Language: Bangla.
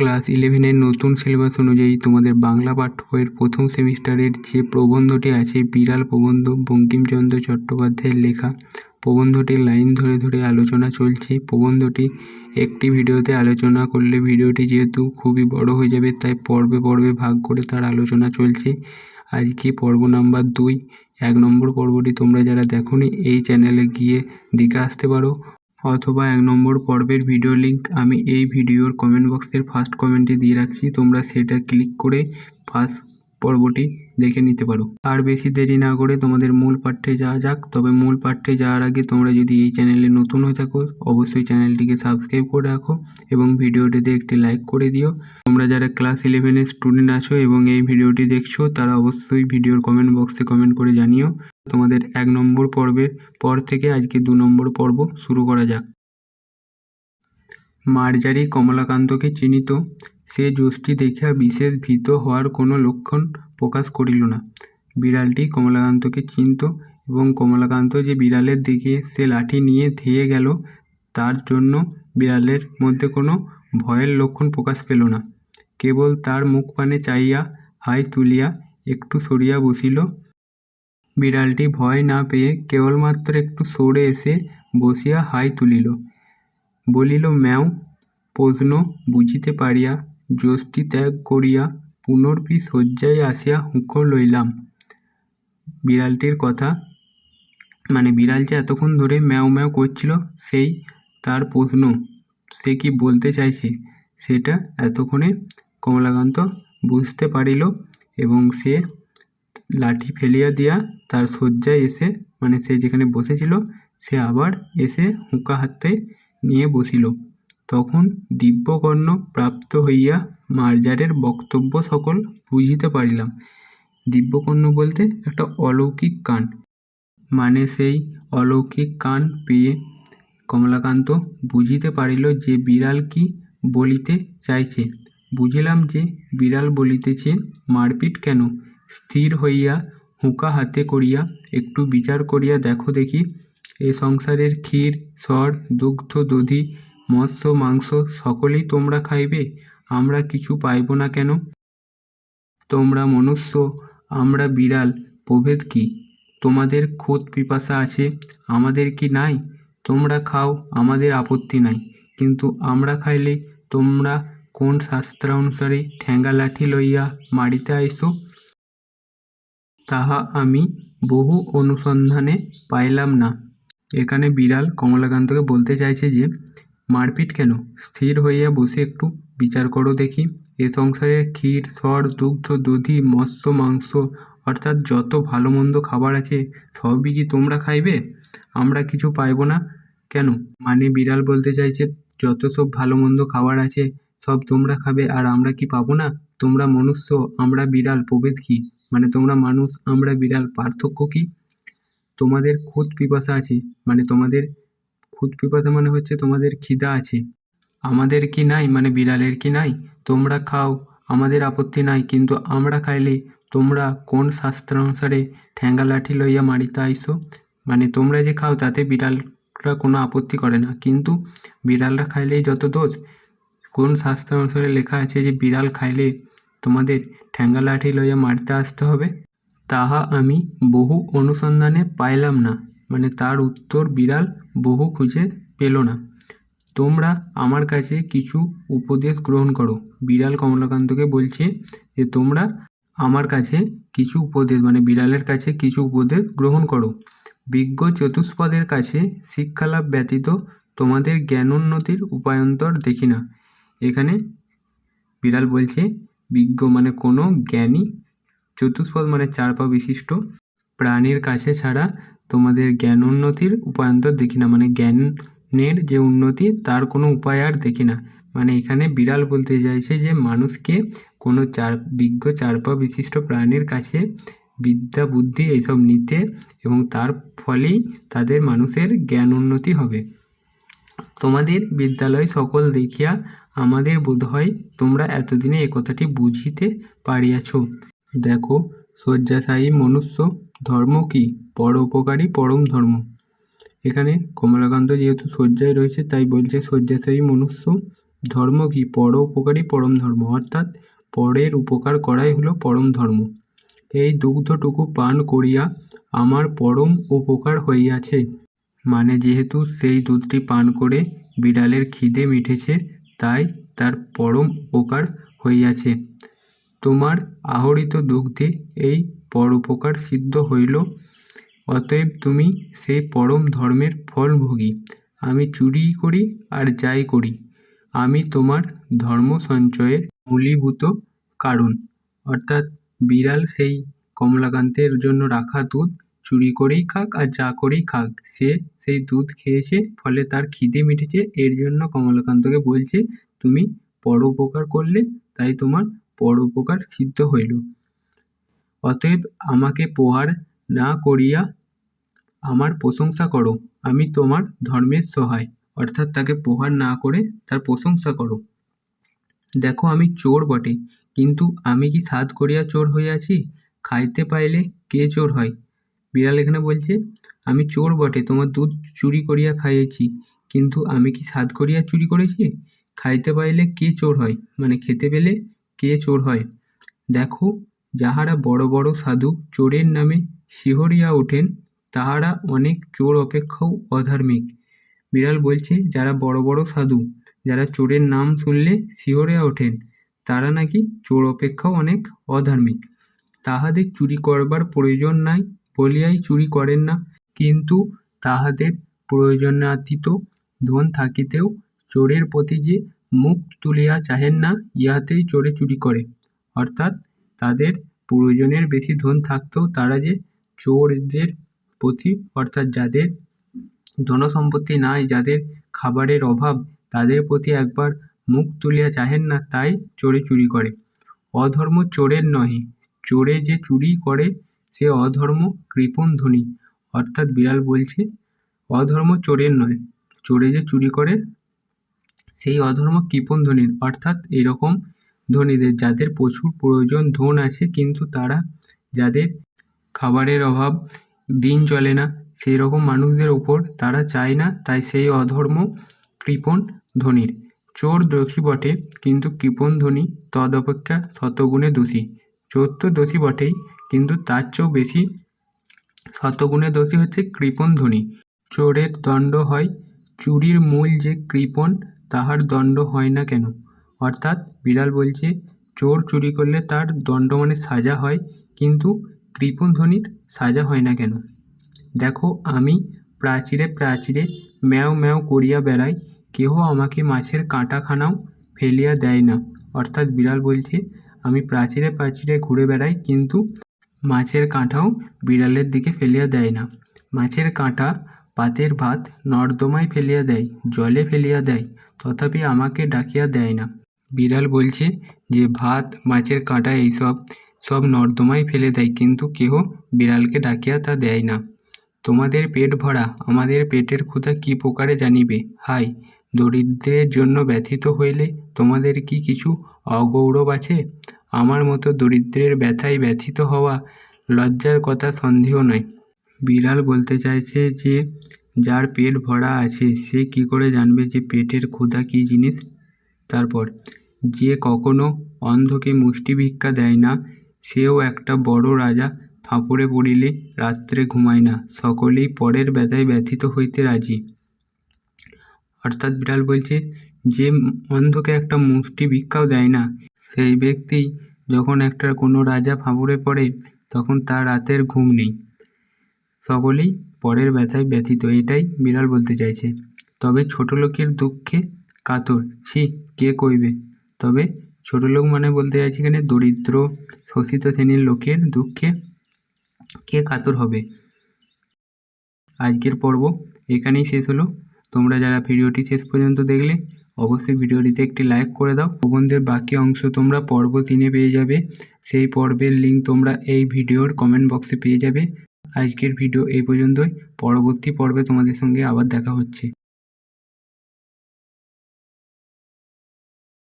ক্লাস ইলেভেনের নতুন সিলেবাস অনুযায়ী তোমাদের বাংলা পাঠ্য বইয়ের প্রথম সেমিস্টারের যে প্রবন্ধটি আছে, বিড়াল প্রবন্ধ, বঙ্কিমচন্দ্র চট্টোপাধ্যায়ের লেখা, প্রবন্ধটির লাইন ধরে ধরে আলোচনা চলছে। প্রবন্ধটি একটি ভিডিওতে আলোচনা করলে ভিডিওটি যেহেতু খুবই বড় হয়ে যাবে, তাই পর্বে পর্বে ভাগ করে তার আলোচনা চলছে। আজকে পর্ব নাম্বার দুই, এক নম্বর পর্বটি তোমরা যারা দেখোনি, এই চ্যানেলে গিয়ে দেখে আসতে পারো। অথবা এক নম্বর পর্বের ভিডিও লিংক আমি এই ভিডিওর কমেন্ট বক্সের ফার্স্ট কমেন্টে দিয়ে রাখছি। তোমরা সেটা ক্লিক করে ফার্স্ট পর্বটি দেখে নিতে পারো। আর বেশি দেরি না করে তোমাদের মূল পাঠ্যে যাওয়া যাক। তবে মূল পাঠ্যে যাওয়ার আগে তোমরা যদি এই চ্যানেলে নতুন হয়ে থাকো, অবশ্যই চ্যানেলটিকে সাবস্ক্রাইব করে রাখো এবং ভিডিওটিতে একটি লাইক করে দিও। তোমরা যারা ক্লাস ইলেভেনের স্টুডেন্ট আছো এবং এই ভিডিওটি দেখছ, তারা অবশ্যই ভিডিওর কমেন্ট বক্সে কমেন্ট করে জানিও। তোমাদের এক নম্বর পর্বের পর থেকে আজকে দু নম্বর পর্ব শুরু করা যাক। মার্জারি কমলাকান্তকে চিনিত সে যষ্টি দেখিয়া বিশেষ ভীত হওয়ার কোনো লক্ষণ প্রকাশ করিল না। বিড়ালটি কমলাকান্তকে চিনত এবং কমলাকান্ত যে বিড়ালের দিকে সে লাঠি নিয়ে ধেয়ে গেল, তার জন্য বিড়ালের মধ্যে কোনো ভয়ের লক্ষণ প্রকাশ পেল না। কেবল তার মুখ পানে চাইয়া হাই তুলিয়া একটু সরিয়া বসিল বিড়ালটি ভয় না পেয়ে কেবলমাত্র একটু সরে এসে বসিয়া হাই তুলিল। বলিল, ম্যাও, প্রশ্ন বুঝিতে পারিয়া, যষ্টি ত্যাগ করিয়া পুনর্বি শয্যায় আসিয়া হুঁকো লইলাম। বিড়ালটির কথা মানে বিড়াল যে এতক্ষণ ধরে ম্যাও ম্যাও করছিল, সেই তার প্রশ্ন। সে কি বলতে চাইছে? সেটা এতক্ষণে কমলাকান্ত বুঝতে পারিল এবং সে লাঠি ফেলিয়া দিয়া তার শয্যায় এসে মানে সে যেখানে বসেছিল, সে আবার এসে হুঁকা হাতে নিয়ে বসিল। তখন দিব্যকর্ণ প্রাপ্ত হইয়া মার্জারের বক্তব্য সকল বুঝিতে পারিলাম। দিব্যকর্ণ বলতে একটা অলৌকিক কান। মানে সেই অলৌকিক কান পেয়ে কমলাকান্ত বুঝিতে পারিল যে বিড়াল কি বলিতে চাইছে। বুঝিলাম যে বিড়াল বলিতেছে, মারপিট কেন? স্থির হইয়া হুঁকা হাতে করিয়া একটু বিচার করিয়া দেখো দেখি, এ সংসারের ক্ষীর সর দুগ্ধ, দধি, মৎস্য, মাংস সকলেই তোমরা খাইবে? আমরা কিছু পাইব না কেন? তোমরা মনুষ্য, আমরা বিড়াল, প্রভেদ কি? তোমাদের খোদ পিপাসা আছে, আমাদের কি নাই? তোমরা খাও, আমাদের আপত্তি নাই। কিন্তু আমরা খাইলে তোমরা কোন শাস্ত্রানুসারে ঠ্যাঙ্গা লাঠি লইয়া মারিতে আইসো? তাহা আমি বহু অনুসন্ধানে পাইলাম না। এখানে বিড়াল কমলাকান্তকে বলতে চাইছে যে, মারপিট কেন? স্থির হইয়া বসে একটু বিচার করো দেখি। এ সংসারের ক্ষীর, সর, দুগ্ধ, দধি, মৎস্য, মাংস, অর্থাৎ যত ভালো মন্দ খাবার আছে, সবই কি তোমরা খাইবে? আমরা কিছু পাইব না কেন? মানে বিড়াল বলতে চাইছে, যত সব ভালো মন্দ খাবার আছে, সব তোমরা খাবে, আর আমরা কি পাবো না? তোমরা মনুষ্য, আমরা বিড়াল, প্রভেদ কি? মানে তোমরা মানুষ, আমরা বিড়াল, পার্থক্য কি? তোমাদের খুদ পিপাসা আছে মানে তোমাদের খুদ পিপাসা মানে হচ্ছে তোমাদের খিদা আছে। আমাদের কি নাই মানে বিড়ালের কি নাই? তোমরা খাও, আমাদের আপত্তি নাই, কিন্তু আমরা খাইলে তোমরা কোন শাস্ত্রানুসারে ঠ্যাঙ্গা লাঠি লইয়া মারিতে আইসো? মানে তোমরা যে খাও, তাতে বিড়ালরা কোনো আপত্তি করে না, কিন্তু বিড়ালরা খাইলেই যত দোষ। কোন শাস্ত্রানুসারে লেখা আছে যে বিড়াল খাইলে তোমাদের ঠ্যাঙ্গা লাঠি লইয়া মারতে আসতে হবে, তাহা আমি বহু অনুসন্ধানে পাইলাম না মানে তার উত্তর বিড়াল বহু খুঁজে পেল না। তোমরা আমার কাছে কিছু উপদেশ গ্রহণ করো। বিড়াল কমলাকান্তকে বলছে যে, তোমরা আমার কাছে কিছু উপদেশ মানে বিড়ালের কাছে কিছু উপদেশ গ্রহণ করো। বিজ্ঞ চতুষ্পদের কাছে শিক্ষালাভ ব্যতীত তোমাদের জ্ঞানোন্নতির উপায়ন্তর দেখি না। এখানে বিড়াল বলছে বিজ্ঞ মানে কোনো জ্ঞানী। চতুষ্পদ মানে চার পা বিশিষ্ট। প্রাণীর কাছে ছাড়া তোমাদের জ্ঞান উন্নতির উপায়ন্তর দেখি না। মানে জ্ঞানের যে উন্নতি, তার কোনো উপায় আর দেখি না। মানে এখানে বিড়াল বলতে চাইছে যে, মানুষকে কোনো চার, বিজ্ঞ চার পা বিশিষ্ট প্রাণীর কাছে বিদ্যা, বুদ্ধি এইসব নিতে এবং তার ফলেই তাদের মানুষের জ্ঞান উন্নতি হবে। তোমাদের বিদ্যালয় সকল দেখিয়া আমাদের বোধ হয় তোমরা এতদিনে এ কথাটি বুঝিতে পারিয়াছ। দেখো, শয্যাশায়ী মনুষ্য ধর্ম কি? পরোপকারী পরম ধর্ম। এখানে কমলাকান্ত যেহেতু শয্যায় রয়েছে, তাই বলছে শয্যাশায়ী মনুষ্য ধর্ম কি? পর উপকারই পরম ধর্ম। অর্থাৎ পরের উপকার করাই হলো পরম ধর্ম। এই দুগ্ধটুকু পান করিয়া আমার পরম উপকার হইয়াছে। মানে যেহেতু সেই দুধটি পান করে বিড়ালের খিদে মিটেছে তাই তার পরম উপকার হইয়াছে। তোমার আহরিত দুগ্ধে এই পরোপকার সিদ্ধ হইল। অতএব তুমি সেই পরম ধর্মের ফল ভোগী আমি চুরি করি আর যাই করি। আমি তোমার ধর্ম সঞ্চয়ের মূলীভূত কারণ। অর্থাৎ বিড়াল সেই কমলাকান্তের জন্য রাখা দুধ চুরি করেই খাক আর যা করেই খাক, সে সেই দুধ খেয়েছে, ফলে তার খিদে মিটেছে। এর জন্য কমলাকান্তকে বলছে, তুমি পরোপকার করলে, তাই তোমার পরোপকার সিদ্ধ হইল। অতএব আমাকে প্রহার না করিয়া আমার প্রশংসা করো, আমি তোমার ধর্মের সহায়। অর্থাৎ তাকে প্রহার না করে তার প্রশংসা করো। দেখো আমি চোর বটে, কিন্তু আমি কি সাধ করিয়া চোর হইয়াছি? খাইতে পাইলে কে চোর হয়? বিড়াল এখানে বলছে, আমি চোর বটে, তোমার দুধ চুরি করিয়া খাইয়েছি, কিন্তু আমি কি সাধ করিয়া চুরি করেছি? খাইতে পাইলে কে চোর হয়? মানে খেতে পেলে কে চোর হয়? দেখো, যাহারা বড় বড় সাধু চোরের নামে শিহরিয়া ওঠেন, তাহারা অনেক চোর অপেক্ষাও অধার্মিক। বিড়াল বলছে, যারা বড় বড় সাধু, যারা চোরের নাম শুনলে শিহরিয়া ওঠেন, তারা নাকি চোর অপেক্ষাও অনেক অধার্মিক। তাহাদের চুরি করবার প্রয়োজন নাই বলিয়াই চুরি করেন না। কিন্তু তাহাদের প্রয়োজনাতীত ধন থাকিতেও চোরের প্রতি যে মুখ তুলিয়া চাহেন না, ইহাতেই চোরে চুরি করে। অর্থাৎ তাদের প্রয়োজনের বেশি ধন থাকতেও তারা যে চোরদের প্রতি, অর্থাৎ যাদের ধনসম্পত্তি নাই, যাদের খাবারের অভাব, তাদের প্রতি একবার মুখ তুলিয়া চাহেন না, তাই চোরে চুরি করে। অধর্ম চোরের নহে, চোরে যে চুরি করে সে অধর্ম কৃপণ ধনী। অর্থাৎ বিড়াল বলছে, অধর্ম চোরের নয়। চোরে যে চুরি করে, সেই অধর্ম কৃপণ ধনীর। অর্থাৎ এরকম ধনীদের যাদের প্রচুর প্রয়োজন ধন আছে, কিন্তু তারা যাদের খাবারের অভাব দিন চলে না সেই রকম মানুষদের উপর তারা চায় না। তাই সেই অধর্ম কৃপণ ধনীর। চোর দোষী বটে, কিন্তু কৃপণ ধনী তদপেক্ষা শতগুণে দোষী। চোর তো দোষী বটেই কিন্তু তার চেয়েও বেশি শতগুণে দোষী হচ্ছে কৃপণ ধ্বনি চোরের দণ্ড হয়, চুরির মূল যে কৃপণ, তাহার দণ্ড হয় না কেন? অর্থাৎ বিড়াল বলছে, চোর চুরি করলে তার দণ্ড মানে সাজা হয়, কিন্তু কৃপণ ধনীর সাজা হয় না কেন? দেখো, আমি প্রাচীরে প্রাচীরে ম্যাও ম্যাও করিয়া বেড়াই, কেহ আমাকে মাছের কাঁটাখানাও ফেলিয়া দেয় না। অর্থাৎ বিড়াল বলছে, আমি প্রাচীরে প্রাচীরে ঘুরে বেড়াই, কিন্তু মাছের কাঁটাও বিড়ালের দিকে ফেলিয়া দেয় না। মাছের কাঁটা পাতের ভাত নর্দমায় ফেলিয়া দেয়, জলে ফেলিয়া দেয়, তথাপি আমাকে ডাকিয়া দেয় না। বিড়াল বলছে যে, ভাত, মাছের কাঁটা এইসব সব নর্দমায় ফেলে দেয়, কিন্তু কেহ বিড়ালকে ডাকিয়া তা দেয় না। তোমাদের পেট ভরা, আমাদের পেটের ক্ষুধা কী প্রকারে জানিবে? হায়, দরিদ্রের জন্য ব্যথিত হইলে তোমাদের কি কিছু অগৌরব আছে? আমার মতো দরিদ্রের ব্যথায় ব্যথিত হওয়া লজ্জার কথা সন্দেহ নয়। বিড়াল বলতে চাইছে যে, যার পেট ভরা আছে, সে কি করে জানবে যে পেটের ক্ষুধা কী জিনিস? তারপর, যে কখনো অন্ধকে মুষ্টি ভিক্ষা দেয় না, সেও একটা বড় রাজা ফাঁপড়ে পড়িলে রাত্রে ঘুমায় না, সকলেই পরের ব্যথায় ব্যথিত হইতে রাজি। অর্থাৎ বিড়াল বলছে, যে অন্ধকে একটা মুষ্টি ভিক্ষাও দেয় না, সেই ব্যক্তি যখন একটা কোনো রাজা ফাঁপড়ে পড়ে, তখন তার রাতের ঘুম নেই। সকলেই পরের ব্যথায় ব্যথিত, এটাই বিড়াল বলতে চাইছে। তবে ছোটো লোকের দুঃখে কাতর, ছি, কে কইবে? তবে ছোটো লোক মানে বলতে চাইছে এখানে দরিদ্র, শোষিত শ্রেণির লোকের দুঃখে কে কাতর হবে। আজকের পর্ব এখানেই শেষ হলো। তোমরা যারা ভিডিওটি শেষ পর্যন্ত দেখলে অবশ্যই ভিডিওটিতে একটি লাইক করে দাও। প্রবন্ধের বাকি অংশ তোমরা পর্ব তিনে পেয়ে যাবে। সেই পর্বের লিঙ্ক তোমরা এই ভিডিওর কমেন্ট বক্সে পেয়ে যাবে। আজকের ভিডিও এই পর্যন্তই। পরবর্তী পর্বে তোমাদের সঙ্গে আবার দেখা হচ্ছে।